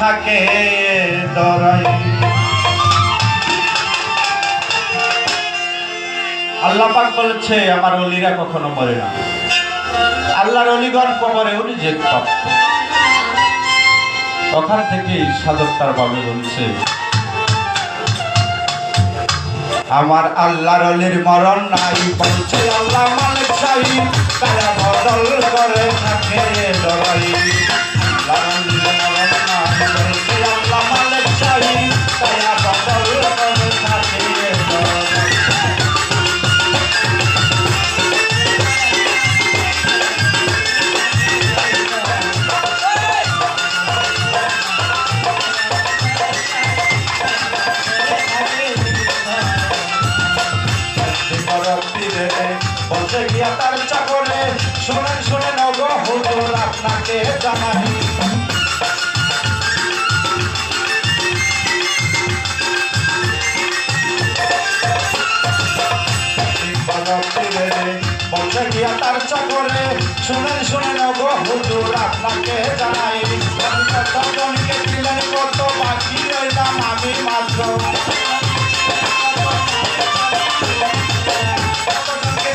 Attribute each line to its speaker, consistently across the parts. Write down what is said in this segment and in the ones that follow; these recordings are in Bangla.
Speaker 1: থাকে আল্লাহ পাক আমার অলিরা কখনো মরে না। আল্লাহর কবরে যে থেকে বলছে, আমার আল্লাহর অলির মরণ নাই বলছে আল্লাহ মালিক তারা বদল করে, থাকে লড়াই। Thank you. আপনাকে জানাই কতজনকে দিলেন কত বাকি রইলাম আমি মাত্র। কতজনকে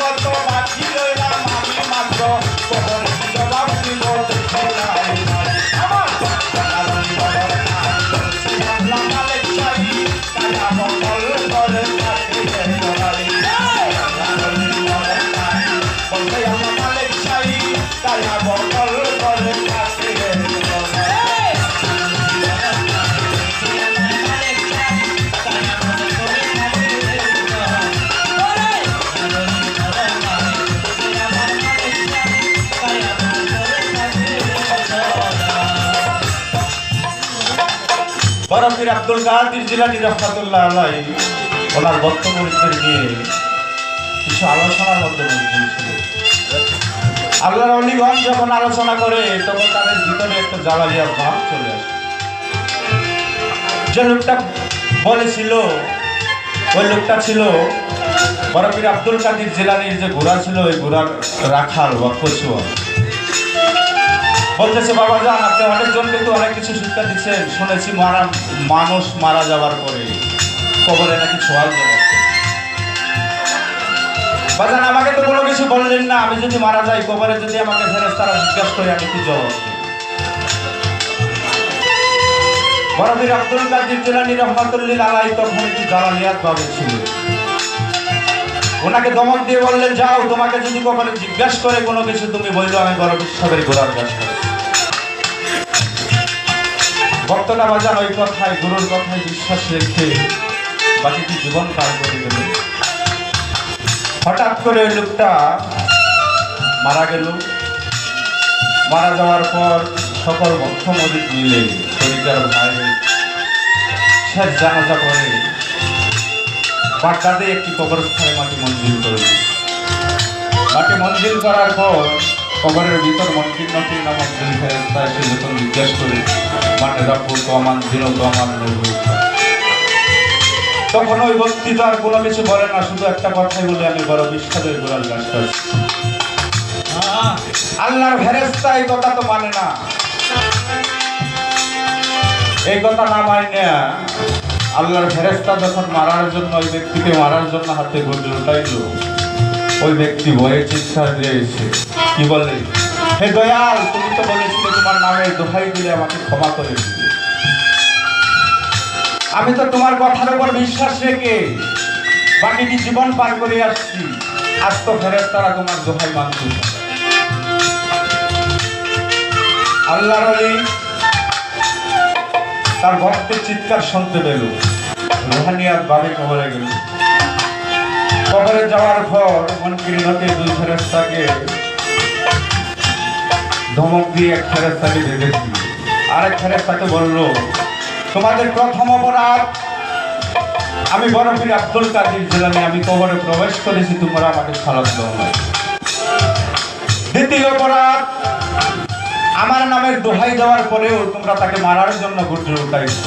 Speaker 1: কত বাকি রইলাম আমি মাত্র। আব্দুল কাদির জিলানি রহমাতুল্লাহ আলাই ওনার বক্তব্যদের নিয়ে কিছু আলোচনার মধ্যে বলছিল আল্লাহর অলিগঞ্জ যখন আলোচনা করে, তখন তাদের ভিতরে একটা জ্বালালিয়ার ভাব চলে আসে। যে লোকটা বলেছিল, ওই লোকটা ছিল বরফির আব্দুল কাদির জেলানির যে ঘোড়া ছিল, ওই ঘোড়ার রাখাল বা কচুয়া। বলতেছে, বাবা, যান, আপনি অনেকজনকে কিন্তু অনেক কিছু শিক্ষা দিচ্ছেন। শুনেছি মারা মানুষ মারা যাওয়ার পরে কবরে নাকি ছোয়াল যাবে বাজান আমাকে তো কোনো কিছু বললেন না। আমি যদি মারা যাই, কবরে যদি আমাকে ফেরেস তারা জিজ্ঞাসা করে, আমি কি জবাব দেব? বরফির আব্দুল কাদির জেলানি রহমাতুল্লিল আলাই তখন একটু জালালিয়াত ভাবে ছিল ওনাকে দমক দিয়ে বললেন, যাও, তোমাকে যদি কখনো জিজ্ঞাসা করে কোনো কিছু তুমি বলল আমি বড় বিশ্বাসের গোড়ার কাজ ভক্তটা বাজার ওই কথায় গুরুর কথায় বিশ্বাস রেখে বাকিটি জীবন পার করে গেল। হঠাৎ করে ওই লোকটা মারা গেল। মারা যাওয়ার পর সকল ভক্ত মদিক মিলে শরীর ভাই শেষ জানাজা করে বাগদাদে একটি কবরস্থানে মাটি মঞ্জিল করল মাটি মঞ্জিল করার পর কবরের ভিতর মন্দির নটির নাম মঞ্জিল ফেরেস্তা এসে যখন জিজ্ঞেস করে তখন ওই ব্যক্তি তো আর কোনো কিছু বলে না, শুধু একটা কথাই বলে, আমি বড় বিশ্বাসের গোড়াল গাছ আল্লাহর ফেরেস্তা এই কথা তো মানে না। এই কথা না মানে আল্লাহর ফেরেস্তা যখন মারার জন্য, ওই ব্যক্তিকে মারার জন্য হাতে গড়ে উঠাইল ওই ব্যক্তি ভয়ে চিৎকার দিয়েছে। কি বলে হে দয়াল, তুমি তো বলেছিলে তোমার নামে দোহাই দিলে আমাকে ক্ষমা করে দিবে। আমি তো তোমার কথার উপর বিশ্বাস রেখে বাকিটি জীবন পার করে আসছি। আজ তো ফেরেস্তারা তোমার দোহাই মানতে আল্লাহর আলী তার ভক্তের চিৎকার শুনতে পেল। রোহানিয়ার বাবে কবরে গেল। কবরে যাওয়ার পর মনকির নদী দুই ফেরেস্তাকে ধমক দিয়ে এক ফেরেস্তাকে বেঁধেছি আরেক ফেরেস্তাকে বলল, তোমাদের প্রথম অপরাধ, আমি বরফির আব্দুল কাদির জেলানে আমি কবরে প্রবেশ করেছি, তোমরা আমাকে সালাদ দেওয়া দ্বিতীয় অপরাধ, আমার নামের দোহাই দেওয়ার পরেও তোমরা তাকে মারার জন্য গুজরে উঠাইছো।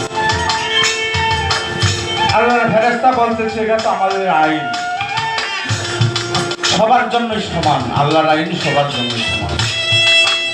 Speaker 1: আল্লাহর ফেরেস্তা বলতেছে, এটা তো আমাদের আইন। সবার জন্য সমান, আল্লাহর আইন সবার জন্য সমান।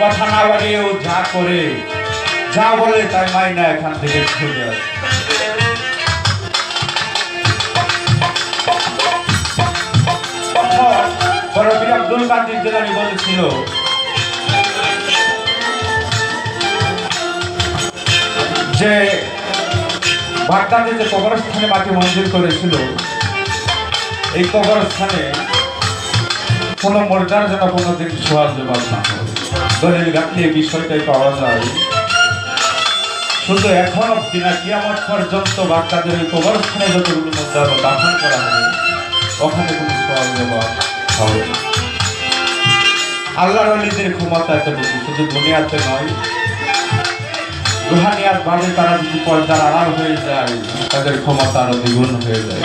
Speaker 1: কথা না বাড়িয়েও যা করে, যা বলে তাই মাইনা এখান থেকে ছুটে আসে বরফির আব্দুল কাদির জেলানি বলেছিল, যে বাগদাদে যে কবরস্থানে মাটি মঞ্জুর করেছিল, এই কবরস্থানে কোনো মর্যাদার জন্য কোনোদিন সোয়াল জবাব না দলিল ঘাটলে বিষয়টাই পাওয়া যায়। শুধু এখন অব্দি না, কিয়ামত পর্যন্ত বাগদাদের ওই কবরস্থানে যতগুলো মর্যাদা দাফন করা হবে। ওখানে কোনো সোয়াল জবাব হবে আল্লাহর অলিদের ক্ষমতা এতটুকু শুধু দুনিয়াতে নয়। রুহানিয়াত ভাবে তারা যদি পর্দার আড়াল হয়ে যায়, তাদের ক্ষমতা আরও দ্বিগুণ হয়ে যায়।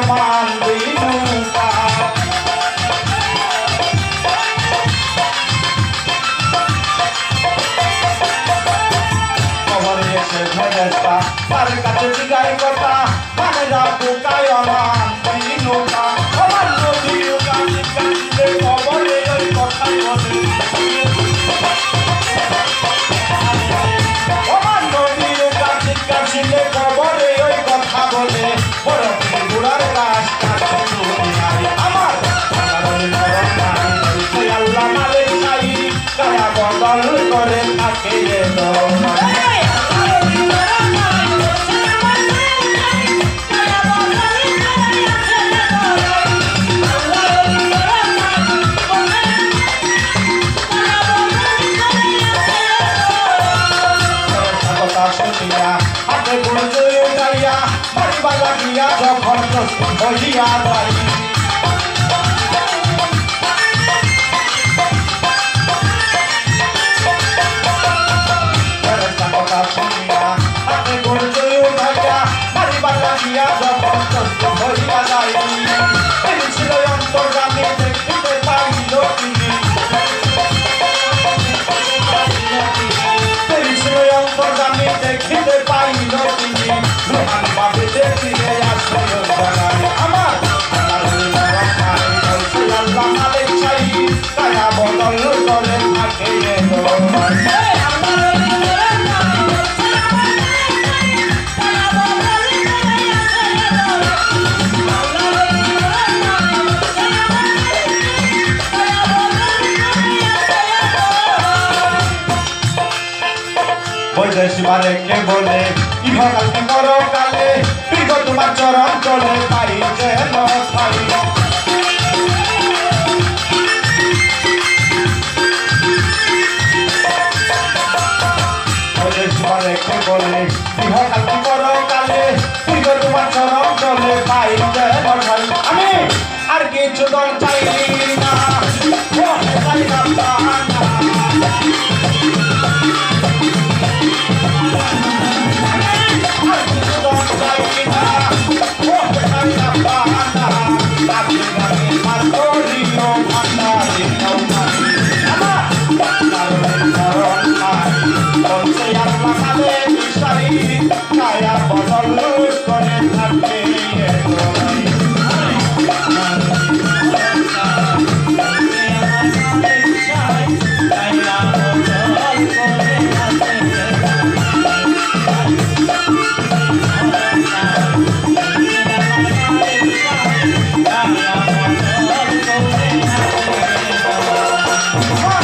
Speaker 1: রাখু প্রস্তুত হইয়া মানে কে বলে? কি করো কালে তোমার চরম চলে পাই কালে বিগ তোমার চরম চলে পাই যেন আমি আর কিছু দল Thank